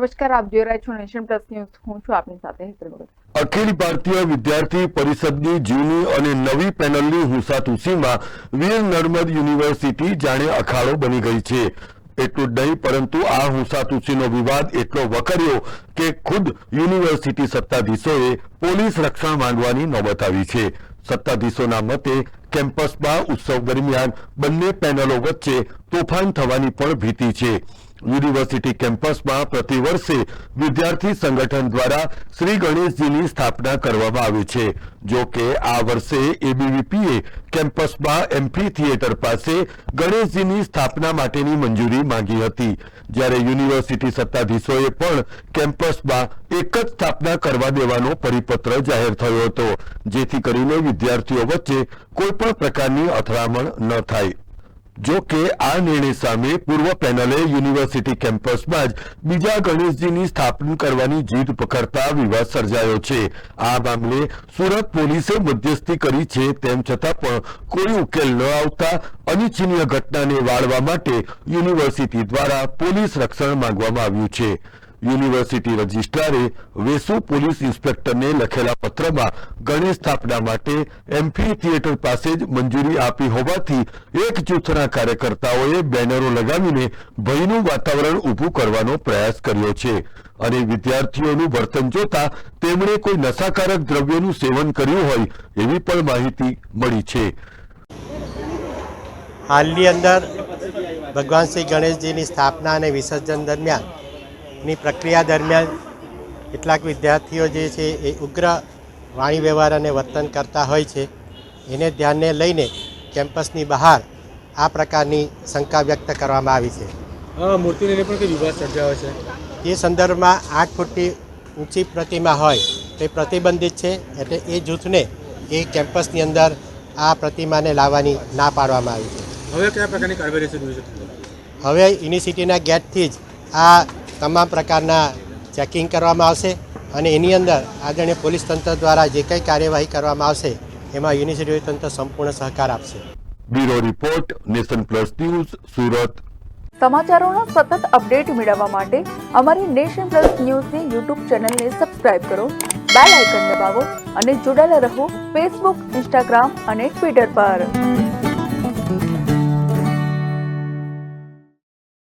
નમસ્કાર, આપ જોઈ રહ્યા છો નેશન પ્લસ ન્યૂઝ. હું છું આપની સાથે હેતલ અખિલ ભારતીય વિદ્યાર્થી પરિષદની જૂની અને નવી પેનલની હુસાતુસીમાં વીર નર્મદ યુનિવર્સિટી જાણે અખાડો બની ગઈ છે. એટલું જ નહીં, પરંતુ આ હુસાતુસીનો વિવાદ એટલો વકર્યો કે ખુદ યુનિવર્સિટી સત્તાધીશોએ પોલીસ રક્ષણ માંગવાની નોબત આવી છે. સત્તાધીશોના મતે, કેમ્પસમાં ઉત્સવ દરમિયાન બંને પેનલો વચ્ચે તોફાન થવાની પણ ભીતિ છે. યુનિવર્સિટી કેમ્પસમાં પ્રતિવર્ષે વિદ્યાર્થી સંગઠન દ્વારા શ્રી ગણેશજીની સ્થાપના કરવામાં આવે છે. જો કે આ વર્ષે એબીવીપીએ કેમ્પસમાં એમ્ફી થિયેટર પાસે ગણેશજીની સ્થાપના માટેની મંજૂરી માંગી હતી. જ્યારે યુનિવર્સિટી સત્તાધીશોએ પણ કેમ્પસમાં એક જ સ્થાપના કરવા દેવાનો પરિપત્ર જાહેર થયો હતો, જેથી કરીને વિદ્યાર્થીઓ વચ્ચે કોઈપણ પ્રકારની અથડામણ ન થાય. જો કે આ નિર્ણય સામે પૂર્વ પેનલે યુનિવર્સિટી કેમ્પસમાં જ બીજા ગણેશજીની સ્થાપના કરવાની જીદ પકડતા વિવાદ સર્જાયો છે. આ મામલે સુરત પોલીસે મધ્યસ્થી કરી છે તેમ છતાં પણ કોઈ ઉકેલ ન આવતા અનિચ્છનીય ઘટનાને વાળવા માટે યુનિવર્સિટી દ્વારા પોલીસ રક્ષણ માંગવામાં આવ્યું છે. યુનિવર્સિટી રજિસ્ટ્રારે વેસુ પોલીસ ઇન્સ્પેક્ટરને લખેલા પત્રમાં ગણેશ સ્થાપના માટે એમ્ફી થિયેટર પાસે જ મંજૂરી આપી હોવાથી એક જૂથના કાર્યકર્તાઓએ બેનરો લગાવીને ભયનું વાતાવરણ ઊભું કરવાનો પ્રયાસ કર્યો છે. અને વિદ્યાર્થીઓનું વર્તન જોતા તેમણે કોઈ નશાકારક દ્રવ્યોનું સેવન કર્યું હોય એવી પણ માહિતી મળી છે. હાલની અંદર ભગવાન શ્રી ગણેશજીની સ્થાપના અને વિસર્જન દરમિયાન ની પ્રક્રિયા દરમિયાન કેટલાક વિદ્યાર્થીઓ જે છે એ ઉગ્ર વાણી વ્યવહાર અને વર્તન કરતા હોય છે. એને ધ્યાને લઈને કેમ્પસની બહાર આ પ્રકારની શંકા વ્યક્ત કરવામાં આવી છે. મૂર્તિને લઈને પણ વિવાદ સર્જાયો છે? એ સંદર્ભમાં આઠ ફૂટની ઊંચી પ્રતિમા હોય તે પ્રતિબંધિત છે એટલે એ જૂથને એ કેમ્પસની અંદર આ પ્રતિમાને લાવવાની ના પાડવામાં આવી છે. હવે કયા પ્રકારની કાર્યવાહી હવે યુનિવર્સિટીના ગેટથી જ આ તમામ પ્રકારના ચેકિંગ કરવામાં આવશે અને એની અંદર આદરણીય પોલીસ તંત્ર દ્વારા જે કંઈ કાર્યવાહી કરવામાં આવશે એમાં યુનિવર્સિટી તંત્ર સંપૂર્ણ સહકાર આપશે. Bureau report nation plus news Surat. સમાચારોનો સતત અપડેટ મેળવવા માટે અમારી નેશન પ્લસ ન્યૂઝની યુટ્યુબ ચેનલને સબસ્ક્રાઇબ કરો બેલ આઇકન દબાવો અને જોડાયેલા રહો ફેસબુક ઇન્સ્ટાગ્રામ અને ટ્વિટર પર.